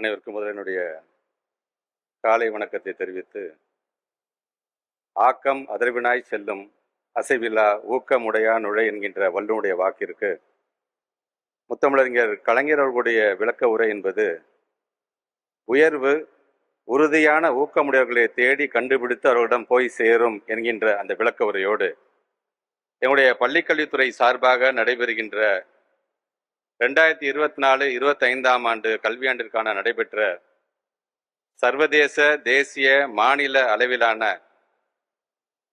அனைவருக்கும் முதல் என்னுடைய காலை வணக்கத்தை தெரிவித்து ஆக்கம் அதிர்வினாய் செல்லும் அசைவில்லா ஊக்கமுடையா நுழை என்கின்ற வல்லுனுடைய வாக்கிற்கு முத்தமிழறிஞர் கலைஞர் அவர்களுடைய விளக்க உரை என்பது உயர்வு உறுதியான ஊக்கமுடையவர்களை தேடி கண்டுபிடித்து அவர்களிடம் போய் சேரும் என்கின்ற அந்த விளக்க உரையோடு என்னுடைய பள்ளிக்கல்வித்துறை சார்பாக நடைபெறுகின்ற ரெண்டாயிரத்தி இருபத்தி நாலு இருபத்தைந்தாம் ஆண்டு கல்வியாண்டிற்கான நடைபெற்ற சர்வதேச தேசிய மாநில அளவிலான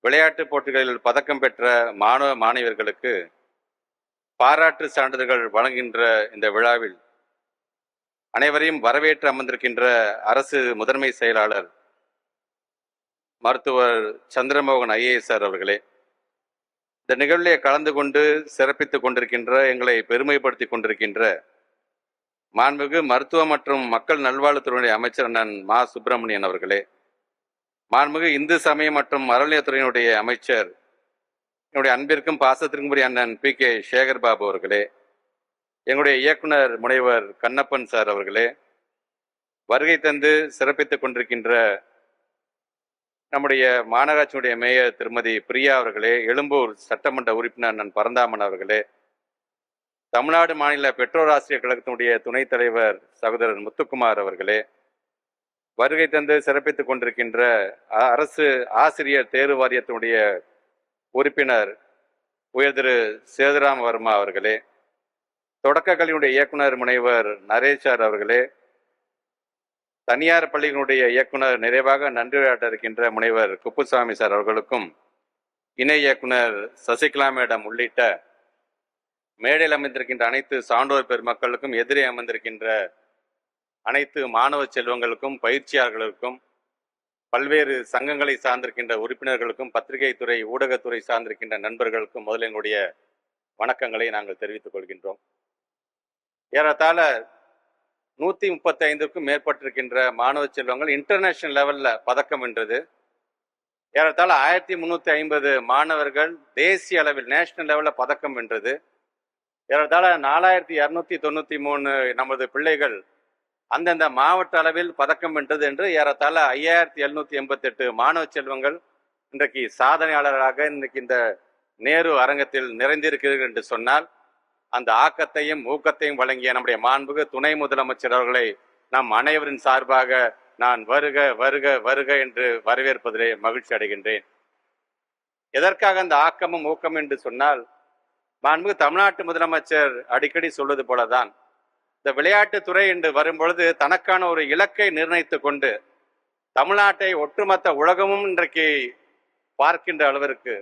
விளையாட்டுப் போட்டிகளில் பதக்கம் பெற்ற மாணவ மாணவியர்களுக்கு பாராட்டு சான்றிதழ்கள் வழங்குகின்ற இந்த விழாவில் அனைவரையும் வரவேற்று அமர்ந்திருக்கின்ற அரசு முதன்மை செயலாளர் மருத்துவர் சந்திரமோகன் ஐஏஎஸ்ஆர் அவர்களே இந்த நிகழ்வில் கலந்து கொண்டு சிறப்பித்துக் கொண்டிருக்கின்ற எங்களை பெருமைப்படுத்தி கொண்டிருக்கின்ற மாண்புமிகு மருத்துவ மற்றும் மக்கள் நல்வாழ்வுத்துறையினுடைய அமைச்சர் அண்ணன் மா. சுப்பிரமணியன் அவர்களே மாண்புமிகு இந்து சமயம் மற்றும் அறநிலையத்துறையினுடைய அமைச்சர் என்னுடைய அன்பிற்கும் பாசத்திற்கும் உரிய அண்ணன் பி. கே. சேகர் பாபு அவர்களே எங்களுடைய இயக்குனர் முனைவர் கண்ணப்பன் சார் அவர்களே வருகை தந்து சிறப்பித்துக் கொண்டிருக்கின்ற நம்முடைய மாநகராட்சியினுடைய மேயர் திருமதி பிரியா அவர்களே எழும்பூர் சட்டமன்ற உறுப்பினர் நன் பரந்தாமன் அவர்களே தமிழ்நாடு மாநில பெற்றோர் ஆசிரியர் கழகத்தினுடைய துணைத் தலைவர் சகோதரர் முத்துக்குமார் அவர்களே வருகை தந்து சிறப்பித்துக் கொண்டிருக்கின்ற அ- அரசு ஆசிரியர் தேர்வு வாரியத்தினுடைய உறுப்பினர் உயர் திரு சேதுராம வர்மா அவர்களே தொடக்க கல்வியுடைய இயக்குனர் முனைவர் நரேஷார் அவர்களே தனியார் பள்ளிகளுடைய இயக்குனர் நிறைவாக நன்றியாட்ட இருக்கின்ற முனைவர் குப்புசாமி சார் அவர்களுக்கும் இணை இயக்குனர் சசிகலா மேடம் உள்ளிட்ட மேடையில் அமைந்திருக்கின்ற அனைத்து சான்றோர் பெருமக்களுக்கும் எதிரே அமர்ந்திருக்கின்ற அனைத்து மாணவ செல்வங்களுக்கும் பயிற்சியாளர்களுக்கும் பல்வேறு சங்கங்களை சார்ந்திருக்கின்ற உறுப்பினர்களுக்கும் பத்திரிகை துறை ஊடகத்துறை சார்ந்திருக்கின்ற நண்பர்களுக்கும் முதல்ல எங்களுடைய வணக்கங்களை நாங்கள் தெரிவித்துக் கொள்கின்றோம். ஏறத்தாழ நூற்றி முப்பத்தி ஐந்துக்கும் மேற்பட்டிருக்கின்ற மாணவ செல்வங்கள் இன்டர்நேஷனல் லெவலில் பதக்கம் வென்றது. ஏறத்தாழ ஆயிரத்தி முந்நூற்றி ஐம்பது மாணவர்கள் தேசிய அளவில் நேஷனல் லெவலில் பதக்கம் வென்றது. ஏறத்தாழ நாலாயிரத்தி இரநூத்தி தொண்ணூற்றி மூணு நமது பிள்ளைகள் அந்தந்த மாவட்ட அளவில் பதக்கம் வென்றது என்று ஏறத்தாழ ஐயாயிரத்தி எழுநூற்றி எண்பத்தெட்டு மாணவ செல்வங்கள் இன்றைக்கு சாதனையாளராக இன்றைக்கு இந்த நேரு அரங்கத்தில் நிறைந்திருக்கிறீர்கள் என்று சொன்னால் அந்த ஆக்கத்தையும் ஊக்கத்தையும் வழங்கிய நம்முடைய மாண்புகு துணை முதலமைச்சர் அவர்களை நம் அனைவரின் சார்பாக நான் வருக வருக வருக என்று வரவேற்பதிலே மகிழ்ச்சி அடைகின்றேன். எதற்காக அந்த ஆக்கமும் ஊக்கம் என்று சொன்னால் மாண்புகு தமிழ்நாட்டு முதலமைச்சர் அடிக்கடி சொல்வது போலதான். இந்த விளையாட்டுத்துறை என்று வரும்பொழுது தனக்கான ஒரு இலக்கை நிர்ணயித்து கொண்டு தமிழ்நாட்டை ஒட்டுமொத்த உலகமும் இன்றைக்கு பார்க்கின்ற அளவிற்கு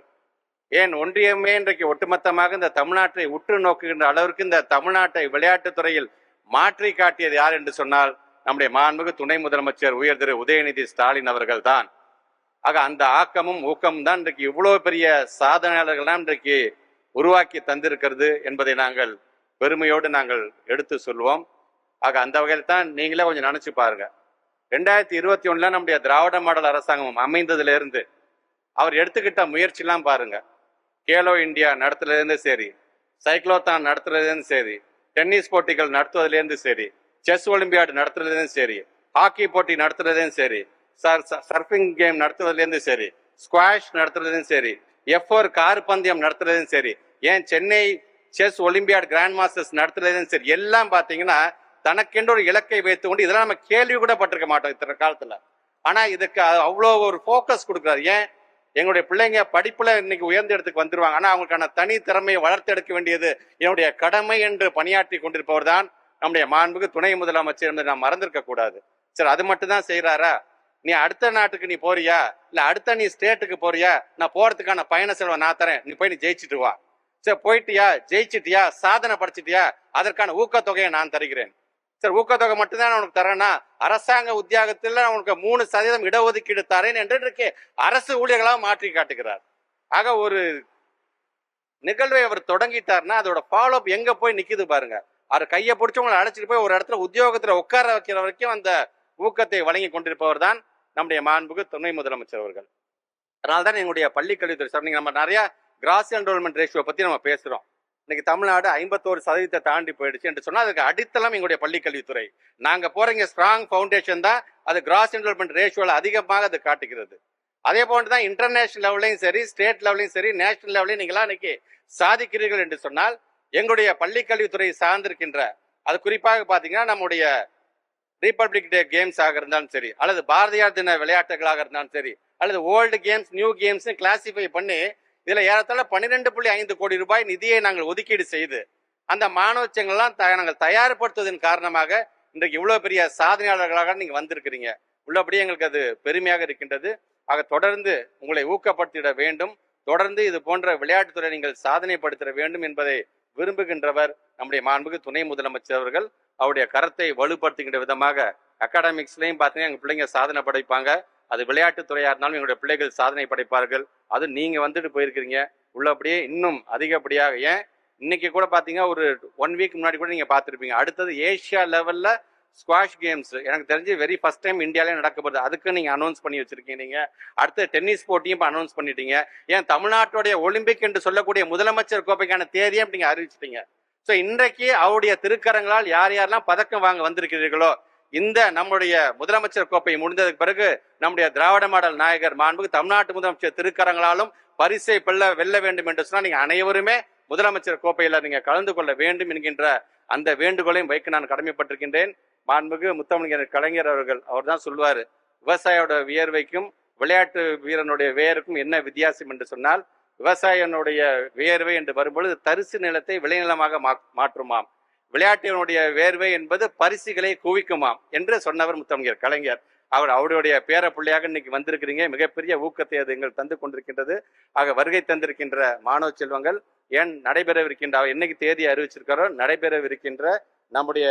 ஏன் ஒன்றியமே இன்றைக்கு ஒட்டுமொத்தமாக இந்த தமிழ்நாட்டை உற்று நோக்குகின்ற அளவிற்கு இந்த தமிழ்நாட்டை விளையாட்டுத் துறையில் மாற்றி காட்டியது யார் என்று சொன்னால் நம்முடைய மாண்புமிகு துணை முதலமைச்சர் உயர் திரு உதயநிதி ஸ்டாலின் அவர்கள் தான் ஆக அந்த ஆக்கமும் ஊக்கமும் தான் இன்றைக்கு இவ்வளவு பெரிய சாதனையாளர்கள்லாம் இன்றைக்கு உருவாக்கி தந்திருக்கிறது என்பதை நாங்கள் பெருமையோடு நாங்கள் எடுத்து சொல்வோம். ஆக அந்த வகையில் தான் நீங்களே கொஞ்சம் நினச்சி பாருங்க. ரெண்டாயிரத்தி இருபத்தி ஒன்றில் நம்முடைய திராவிட மாடல் அரசாங்கம் அமைந்ததுலேருந்து அவர் எடுத்துக்கிட்ட முயற்சிலாம் பாருங்கள் கேலோ இந்தியா நடத்துறதுலேருந்து சரி சைக்ளோத்தான் நடத்துறதுலேருந்து சரி டென்னிஸ் போட்டிகள் நடத்துவதுலேருந்து சரி செஸ் ஒலிம்பியாடு நடத்துறதுலேருந்து சரி ஹாக்கி போட்டி நடத்துறதுலேருந்து சரி சர் சர்ஃபிங் கேம் நடத்துவதிலேருந்து சரி ஸ்குவாஷ் நடத்துறதுலேருந்து சரி எஃப் ஓர் கார் பந்தயம் நடத்துறதும் சரி ஏன் Chennai chess olympiad grand masters நடத்துறதும் சரி எல்லாம் பார்த்தீங்கன்னா தனக்கென்று ஒரு இலக்கை வைத்துக்கொண்டு இதெல்லாம் நம்ம கேள்வி கூட பட்டிருக்க மாட்டோம் இத்தனை காலத்தில். ஆனால் இதுக்கு அவ்வளோ ஒரு ஃபோக்கஸ் கொடுக்குறாரு. ஏன்? எங்களுடைய பிள்ளைங்க படிப்புல இன்னைக்கு உயர்ந்த இடத்துக்கு வந்துருவாங்க. ஆனா அவங்களுக்கான தனி திறமையை வளர்த்தெடுக்க வேண்டியது என்னுடைய கடமை என்று பணியாற்றி கொண்டிருப்பவர் தான் நம்முடைய மாண்புக்கு துணை முதலமைச்சர் என்பதை நாம் மறந்திருக்க கூடாது. சரி அது மட்டும் தான் செய்யறாரா நீ அடுத்த நாட்டுக்கு நீ போறியா? இல்ல அடுத்த நீ ஸ்டேட்டுக்கு போறியா? நான் போறதுக்கான பயண செலவை நான் தரேன். நீ போய் நீ ஜெயிச்சிட்டு வா. சரி போயிட்டியா? ஜெயிச்சிட்டியா? சாதனை படிச்சிட்டியா? அதற்கான ஊக்கத்தொகையை நான் தருகிறேன். சரி ஊக்கத்தொகை மட்டும்தான் நான் உனக்கு தரேன்னா அரசாங்க உத்தியோகத்தில் உனக்கு மூணு சதவீதம் இடஒதுக்கீடு தரேன் என்று இன்றைக்கு அரசு ஊழியர்களாக மாற்றி காட்டுகிறார். ஆக ஒரு நிகழ்வை அவர் தொடங்கிட்டார்னா அதோட ஃபாலோ அப் எங்க போய் நிக்குது பாருங்க. அவர் கையை பிடிச்சவங்களை அழைச்சிட்டு போய் ஒரு இடத்துல உத்தியோகத்துல உட்கார வைக்கிற வரைக்கும் அந்த ஊக்கத்தை வழங்கி கொண்டிருப்பவர் தான் நம்முடைய மாண்புக்கு துணை முதலமைச்சர் அவர்கள். அதனால்தான் எங்களுடைய பள்ளி கல்வித்துறை சார் நீங்கள் நம்ம நிறைய கிராஸ் என்ரோல்மெண்ட் ரேஷியோ பத்தி நம்ம பேசுறோம். இன்னைக்கு தமிழ்நாடு ஐம்பத்தோரு சதவீதத்தை தாண்டி போயிடுச்சு என்று சொன்னால் அதுக்கு அடித்தளம் எங்களுடைய பள்ளிக்கல்வித்துறை நாங்கள் போகிறீங்க ஸ்ட்ராங் ஃபவுண்டேஷன் தான். அது கிராஸ் என்ரோல்மெண்ட் ரேஷியோவில் அதிகமாக அது காட்டுகிறது. அதே போன்று தான் இன்டர்நேஷனல் லெவலையும் சரி ஸ்டேட் லெவலையும் சரி நேஷனல் லெவலையும் நீங்களாம் இன்னைக்கு சாதிக்கிறீர்கள் என்று சொன்னால் எங்களுடைய பள்ளிக்கல்வித்துறை சார்ந்திருக்கின்ற அது குறிப்பாக பார்த்தீங்கன்னா நம்முடைய ரிபப்ளிக் டே கேம்ஸ் இருந்தாலும் சரி அல்லது பாரதியார் தின விளையாட்டுகளாக இருந்தாலும் சரி அல்லது ஓல்டு கேம்ஸ் நியூ கேம்ஸ்னு கிளாசிஃபை பண்ணி இதில் ஏறத்தாழ பன்னிரெண்டு புள்ளி ஐந்து கோடி ரூபாய் நிதியை நாங்கள் ஒதுக்கீடு செய்து அந்த மாணவச்சங்கள்லாம் த- நாங்கள் தயார்படுத்துவதன் காரணமாக இன்றைக்கு இவ்வளோ பெரிய சாதனையாளர்களாக நீங்கள் வந்திருக்கிறீங்க. உள்ளபடி எங்களுக்கு அது பெருமையாக இருக்கின்றது. ஆக தொடர்ந்து உங்களை ஊக்கப்படுத்திட வேண்டும். தொடர்ந்து இது போன்ற விளையாட்டுத்துறை நீங்கள் சாதனைப்படுத்திட வேண்டும் என்பதை விரும்புகின்றவர் நம்முடைய மாண்புக்கு துணை முதலமைச்சர் அவர்கள். அவருடைய கரத்தை வலுப்படுத்துகின்ற விதமாக அகாடமிக்ஸ்லையும் பார்த்தீங்கன்னா எங்கள் பிள்ளைங்க சாதனை படைப்பாங்க. அது விளையாட்டுத்துறையாக இருந்தாலும் எங்களுடைய பிள்ளைகள் சாதனை படைப்பார்கள். அது நீங்கள் வந்துட்டு போயிருக்கிறீங்க. உள்ளபடியே இன்னும் அதிகப்படியாக ஏன்? இன்னைக்கு கூட பார்த்தீங்கன்னா ஒரு ஒன் வீக் முன்னாடி கூட நீங்கள் பார்த்துருப்பீங்க அடுத்தது ஏஷியா லெவலில் ஸ்குவாஷ் கேம்ஸ் எனக்கு தெரிஞ்சு வெரி ஃபஸ்ட் டைம் இந்தியாவிலே நடக்கப்படுது அதுக்கு நீங்கள் அனௌன்ஸ் பண்ணி வச்சுருக்கீங்க நீங்க. அடுத்து டென்னிஸ் போட்டியும் இப்போ அனௌன்ஸ் பண்ணிட்டீங்க. ஏன்? தமிழ்நாட்டுடைய ஒலிம்பிக் என்று சொல்லக்கூடிய முதலமைச்சர் கோப்பைக்கான தேதியும் நீங்கள் அறிவிச்சிட்டீங்க. ஸோ இன்றைக்கு அவருடைய திருக்கரங்களால் யார் யாரெல்லாம் பதக்கம் வாங்க வந்திருக்கிறீர்களோ இந்த நம்முடைய முதலமைச்சர் கோப்பை முடிந்ததுக்கு பிறகு நம்முடைய திராவிட மாடல் நாயகர் மாண்புக்கு தமிழ்நாட்டு முதலமைச்சர் திருக்கரங்களாலும் பரிசை பெல்ல வெல்ல வேண்டும் என்று சொன்னால் நீங்க அனைவருமே முதலமைச்சர் கோப்பையில் நீங்க கலந்து கொள்ள வேண்டும் என்கின்ற அந்த வேண்டுகோளையும் வைக்க நான் கடமைப்பட்டிருக்கின்றேன். மாண்புக்கு முத்தமிழர் கலைஞர் அவர்கள் அவர் தான் விவசாயோட விவசாயியோட வியர்வைக்கும் விளையாட்டு வீரனுடைய வேருக்கும் என்ன வித்தியாசம் என்று சொன்னால் விவசாயனுடைய வியர்வை என்று வரும்பொழுது தரிசு நிலத்தை விளைநிலமாக மா- மாற்றுமாம். விளையாட்டினுடைய வேர்வை என்பது பரிசுகளை குவிக்குமாம் என்று சொன்னவர் முத்தமிழர் கலைஞர். அவர் அவருடைய பேர பிள்ளையாக இன்னைக்கு வந்திருக்கிறீங்க. மிகப்பெரிய ஊக்கத்தை அது எங்கள் தந்து கொண்டிருக்கின்றது. ஆக வருகை தந்திருக்கின்ற மாணவ செல்வங்கள் ஏன் நடைபெறவிருக்கின்ற அவர் என்னைக்கு தேதி அறிவிச்சிருக்காரோ நடைபெறவிருக்கின்ற நம்முடைய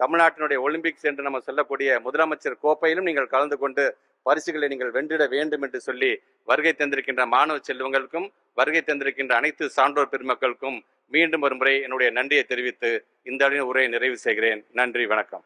தமிழ்நாட்டினுடைய ஒலிம்பிக்ஸ் என்று நம்ம சொல்லக்கூடிய முதலமைச்சர் கோப்பையிலும் நீங்கள் கலந்து கொண்டு பரிசுகளை நீங்கள் வென்றிட வேண்டும் என்று சொல்லி வருகை தந்திருக்கின்ற மாணவ செல்வங்களுக்கும் வருகை தந்திருக்கின்ற அனைத்து சான்றோர் பெருமக்களுக்கும் மீண்டும் ஒரு முறை என்னுடைய நன்றியை தெரிவித்து இந்த அளவின் உரையை நிறைவு செய்கிறேன். நன்றி வணக்கம்.